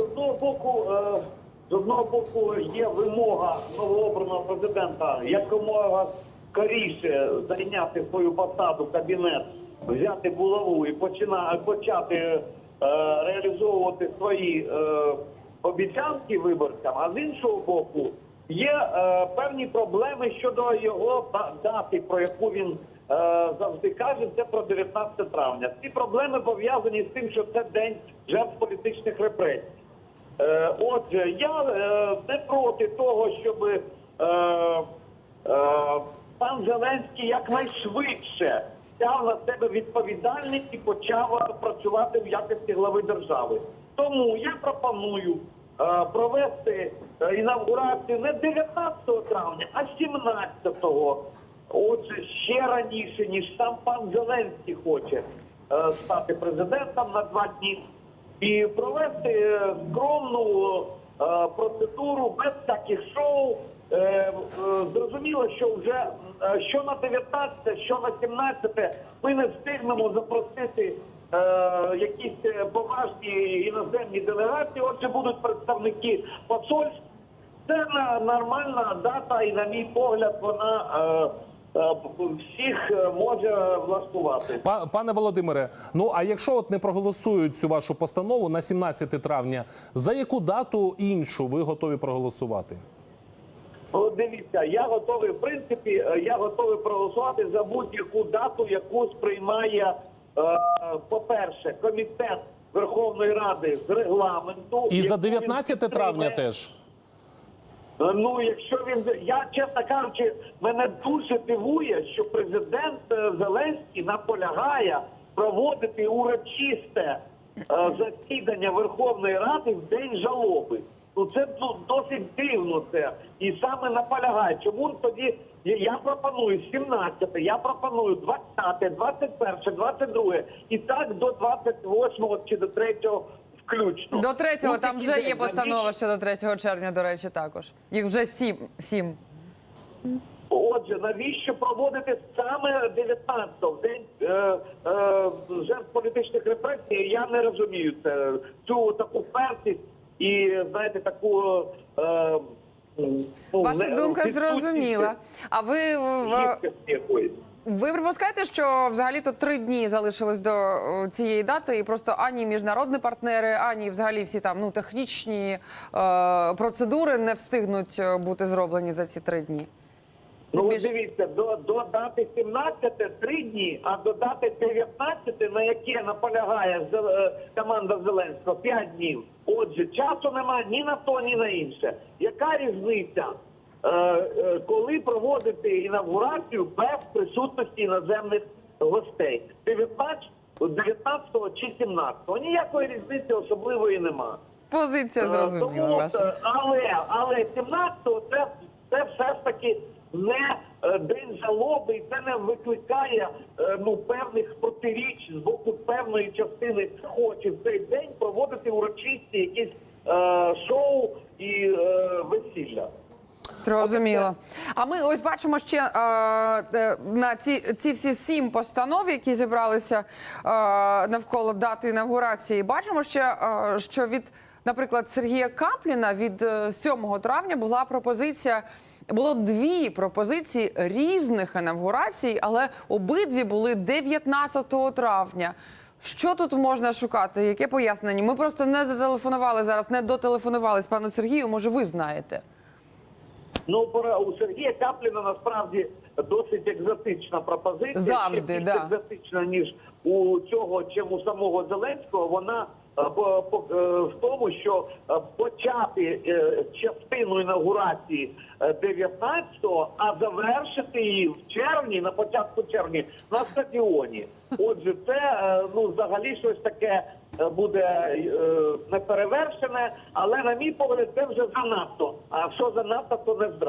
З одного боку, е, з одного боку є вимога новообраного президента якомога скоріше зайняти свою посаду, кабінет, взяти булаву і почина, почати е, реалізовувати свої е, обіцянки виборцям. А з іншого боку, є е, певні проблеми щодо його да- дати, про яку він е, завжди каже, це про 19 травня. Ці проблеми пов'язані з тим, що це день жертв політичних репресій. Е, Отже, я е, не проти того, щоб е, пан Зеленський якнайшвидше взяв на себе відповідальність і почав працювати в якості глави держави. Тому я пропоную провести інавгурацію не 19 травня, а 17-го. Отже, ще раніше, ніж сам пан Зеленський хоче стати президентом на два дні і провести скромну е, процедуру без таких шоу. Е, е, Зрозуміло, що вже що на 19, що на 17 ми не встигнемо запросити якісь поважні іноземні делегації. Отже, будуть представники посольств. Це нормальна дата, і на мій погляд, вона всіх е, може влаштувати. Па- Пане Володимире, ну а якщо от не проголосують цю вашу постанову на 17 травня, за яку дату іншу ви готові проголосувати? Дивіться, я готовий, в принципі, е, я готовий проголосувати за будь-яку дату, яку сприймає, е, по-перше, комітет Верховної Ради з регламенту. І за яку 19 травня теж. Е, Ну, якщо він я чесно кажучи, мене дуже дивує, що президент е, Зеленський наполягає проводити урочисте е, засідання Верховної Ради в день жалоби. Ну це ну, досить дивно це. І саме наполягає. Чому тоді я- пропоную 17, я пропоную 20, 21, 22 і так до 28 чи до 3 включно. До третього Ну, там вже є постанова щодо 3 червня, до речі, також. Їх вже сім. сім. Отже, навіщо проводити саме 19-го, в день е, е, жертв політичних репресій? Я не розумію це цю таку впертість і знаєте таку. Е, ну, Ваша не- думка відсутність зрозуміла. А ви в- гідкості якоїсь. Ви припускаєте, що взагалі то три дні залишилось до цієї дати, і просто ані міжнародні партнери, ані взагалі всі там ну технічні е, процедури не встигнуть е, бути зроблені за ці три дні. Ну Тим дивіться, до, до дати 17 три дні, а до дати 19, на яке наполягає Зел- е, команда Зеленського, 5 днів. Отже, часу немає ні на то, ні на інше. Яка різниця, е, е, коли проводити інавгурацію без присутності іноземних гостей? 19, 19 чи 17? Ніякої різниці особливої немає. Позиція Е, зрозуміла тому, ваша. е, але, але 17-го це, це все ж таки не е, день жалоби, і це не викликає е, ну, певних протиріч з боку певної частини хоче в цей день проводити урочисті якісь е, шоу і е, весілля. Зрозуміло. А ми ось бачимо ще е, е, на ці, ці всі сім постанов, які зібралися е, навколо дати інавгурації. Бачимо ще, е, що від, наприклад, Сергія Капліна від е, 7 травня була пропозиція. Було дві пропозиції різних інавгурацій, але обидві були 19 травня. Що тут можна шукати? Яке пояснення? Ми просто не зателефонували зараз, не дотелефонували з пану Сергію. Може, ви знаєте? Ну, у Сергія Капліна насправді досить екзотична пропозиція. Завжди, більш да. екзотична, ніж у цього, чим у самого Зеленського. Вона е, по- по- е, в тому, що е, почати частину інаугурації е, 19-го, а завершити її в червні, на початку червня, на стадіоні. Отже, це ну взагалі щось таке буде е, неперевершене, але на мій погляд, це вже занадто. А що занадто, то не здраво.